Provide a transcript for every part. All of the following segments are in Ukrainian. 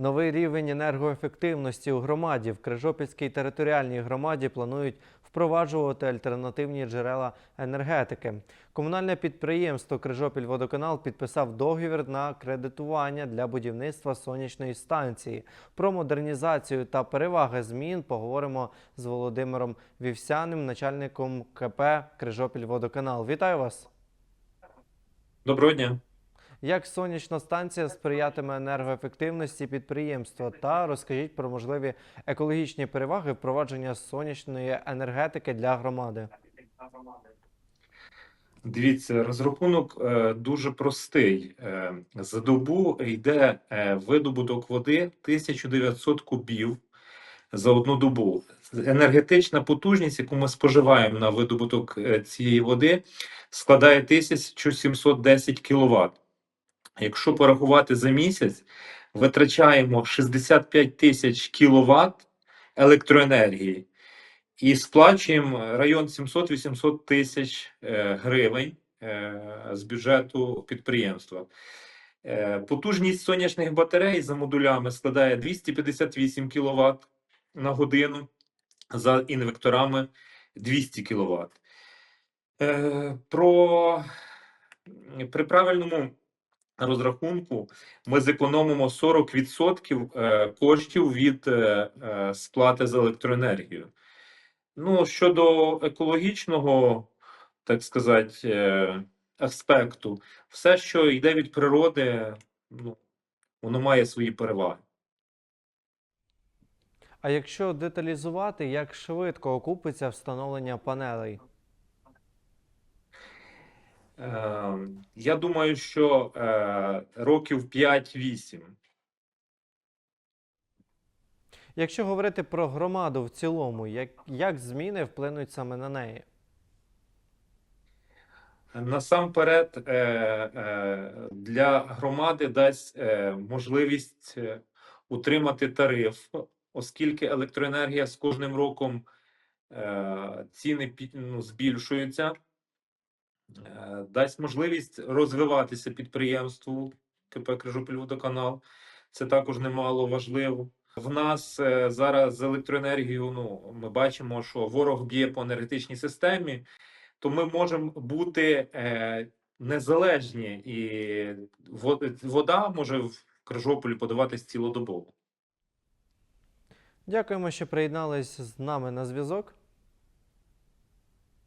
Новий рівень енергоефективності у громаді в Крижопільській територіальній громаді планують впроваджувати альтернативні джерела енергетики. Комунальне підприємство Крижопільводоканал підписав договір на кредитування для будівництва сонячної станції. Про модернізацію та переваги змін поговоримо з Володимиром Вівсяним, начальником КП Крижопільводоканал. Вітаю вас! Доброго дня. Як сонячна станція сприятиме енергоефективності підприємства? Та розкажіть про можливі екологічні переваги впровадження сонячної енергетики для громади. Дивіться, розрахунок е, дуже простий. Е, за добу йде е, видобуток води 1900 кубів за одну добу. Енергетична потужність, яку ми споживаємо на видобуток цієї води, складає 1710 кВт. Якщо порахувати за місяць, витрачаємо 65 тисяч кВт електроенергії і сплачуємо район 700-800 тисяч е, гривень е, з бюджету підприємства. Е, Потужність сонячних батарей за модулями складає 258 кВт на годину, за інвекторами 200 кВт. Про при правильному розрахунку ми зекономимо 40% е, коштів від е, е, сплати за електроенергію. Ну, щодо екологічного, так сказати, аспекту, все, що йде від природи, ну, воно має свої переваги. А якщо деталізувати, як швидко окупиться встановлення панелей? Е, я думаю, що е, років 5-8. Якщо говорити про громаду в цілому, як, як зміни вплинуть саме на неї? Насамперед, е, для громади дасть можливість утримати тариф, оскільки електроенергія з кожним роком ціни ну, збільшуються. Е, Дасть можливість розвиватися підприємству КП Крижопільводоканал. Це також немало важливо. В нас е, зараз з електроенергією, ну, ми бачимо, що ворог б'є по енергетичній системі то ми можемо бути е, незалежні, і вода може в Крижополі подаватись цілодобово. Дякуємо, що приєднались з нами на зв'язок.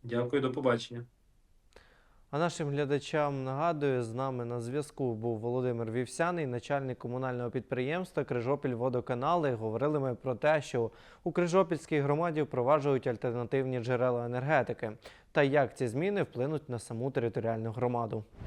Дякую, до побачення. А нашим глядачам нагадую, з нами на зв'язку був Володимир Вівсяний, начальник комунального підприємства Крижопіль Водоканали. Говорили ми про те, що у Крижопільській громаді впроваджують альтернативні джерела енергетики та як ці зміни вплинуть на саму територіальну громаду.